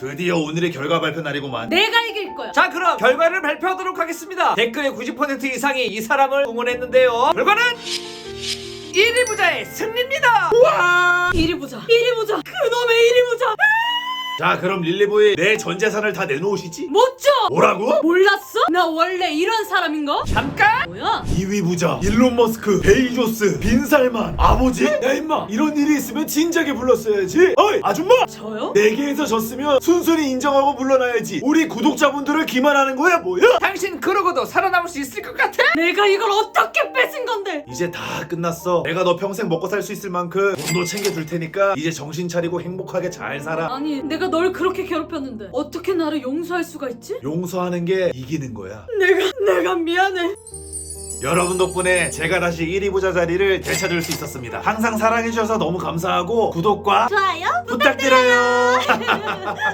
드디어 오늘의 결과 발표 날이구만. 내가 이길 거야. 자 그럼 결과를 발표하도록 하겠습니다 댓글의 90% 이상이 이 사람을 응원했는데요 결과는 1위 부자의 승리입니다 와! 이리 보자. 이리 보자. 그놈의 이리 보자. 자, 그럼 릴리보이 내 전 재산을 다 내놓으시지? 못 줘. 뭐라고? 몰랐어? 나 원래 이런 사람인가? 잠깐 뭐야? 2위 부자 일론 머스크 베이조스 빈살만 아버지? 야 임마 이런 일이 있으면 진작에 불렀어야지 어이 아줌마 저요? 네 개에서 졌으면 순순히 인정하고 물러나야지 우리 구독자분들을 기만하는 거야 뭐야? 당신 그러고도 살아남을 수 있을 것 같아? 내가 이걸 어떻게 뺏은 건데? 이제 다 끝났어 내가 너 평생 먹고 살 수 있을 만큼 돈도 챙겨줄 테니까 이제 정신 차리고 행복하게 잘 살아 아니 내가 널 그렇게 괴롭혔는데 어떻게 나를 용서할 수가 있지? 용서하는 게 이기는 거야 내가 내가 미안해. 여러분 덕분에 제가 다시 1위 부자 자리를 되찾을 수 있었습니다 항상 사랑해주셔서 너무 감사하고 구독과 좋아요? 부탁드려요